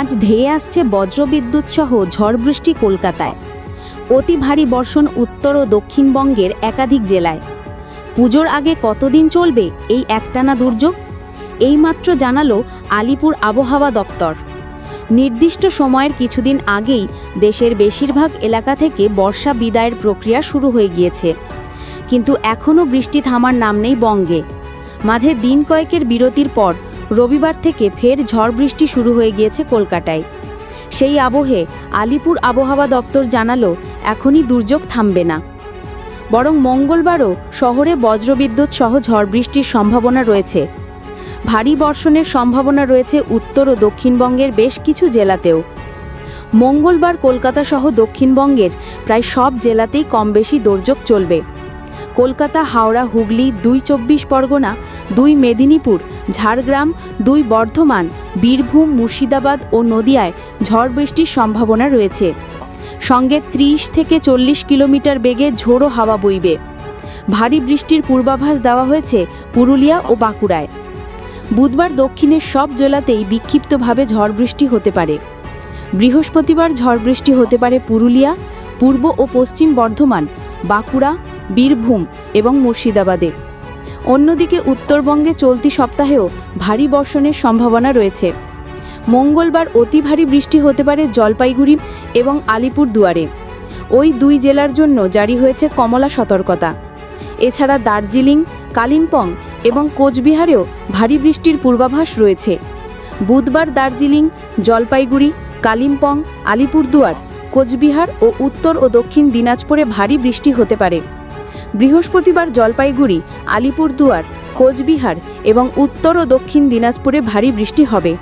আজ ধেয়ে আসছে বজ্রবিদ্যুৎ সহ ঝড় বৃষ্টি কলকাতায়। অতি ভারী বর্ষণ উত্তর ও দক্ষিণবঙ্গের একাধিক জেলায়। পুজোর আগে কতদিন চলবে এই একটানা দুর্যোগ? এইমাত্র জানালো আলিপুর আবহাওয়া দপ্তর। নির্দিষ্ট সময়ের কিছুদিন আগেই দেশের বেশিরভাগ এলাকা থেকে বর্ষা বিদায়ের প্রক্রিয়া শুরু হয়ে গিয়েছে। কিন্তু এখনও বৃষ্টি থামার নাম নেই বঙ্গে। মাঝে দিন কয়েকের বিরতির পর রবিবার থেকে ফের ঝড় বৃষ্টি শুরু হয়ে গিয়েছে কলকাতায়। সেই আবহে আলিপুর আবহাওয়া দপ্তর জানালো, এখনই দুর্যোগ থামবে না। বরং মঙ্গলবারও শহরে বজ্রবিদ্যুৎ সহ ঝড় বৃষ্টির সম্ভাবনা রয়েছে। ভারী বর্ষণের সম্ভাবনা রয়েছে উত্তর ও দক্ষিণবঙ্গের বেশ কিছু জেলাতেও। মঙ্গলবার কলকাতা সহ দক্ষিণবঙ্গের প্রায় সব জেলাতেই কম বেশি দুর্যোগ চলবে। কলকাতা, হাওড়া, হুগলি, দুই চব্বিশ পরগনা, দুই মেদিনীপুর, ঝাড়গ্রাম, দুই বর্ধমান, বীরভূম, মুর্শিদাবাদ ও নদিয়ায় ঝড় বৃষ্টির সম্ভাবনা রয়েছে। সঙ্গে ৩০ থেকে চল্লিশ কিলোমিটার বেগে ঝোড়ো হাওয়া বইবে। ভারী বৃষ্টির পূর্বাভাস দেওয়া হয়েছে পুরুলিয়া ও বাঁকুড়ায়। বুধবার দক্ষিণের সব জেলাতেই বিক্ষিপ্তভাবে ঝড় বৃষ্টি হতে পারে। বৃহস্পতিবার ঝড় বৃষ্টি হতে পারে পুরুলিয়া, পূর্ব ও পশ্চিম বর্ধমান, বাঁকুড়া বীরভূম এবং মুর্শিদাবাদে। অন্যদিকে উত্তরবঙ্গে চলতি সপ্তাহেও ভারী বর্ষণের সম্ভাবনা রয়েছে। মঙ্গলবার অতি ভারী বৃষ্টি হতে পারে জলপাইগুড়ি এবং আলিপুর দুয়ারে ওই দুই জেলার জন্য জারি হয়েছে কমলা সতর্কতা। এছাড়া দার্জিলিং, কালিম্পং এবং কোচবিহারেও ভারী বৃষ্টির পূর্বাভাস রয়েছে। বুধবার দার্জিলিং, জলপাইগুড়ি, কালিম্পং, আলিপুরদুয়ার, কোচবিহার ও উত্তর ও দক্ষিণ দিনাজপুরে ভারী বৃষ্টি হতে পারে। বৃহস্পতিবার জলপাইগুড়ি আলিপুরদুয়ার কোচবিহার এবং উত্তর ও দক্ষিণ দিনাজপুরে ভারী বৃষ্টি হবে।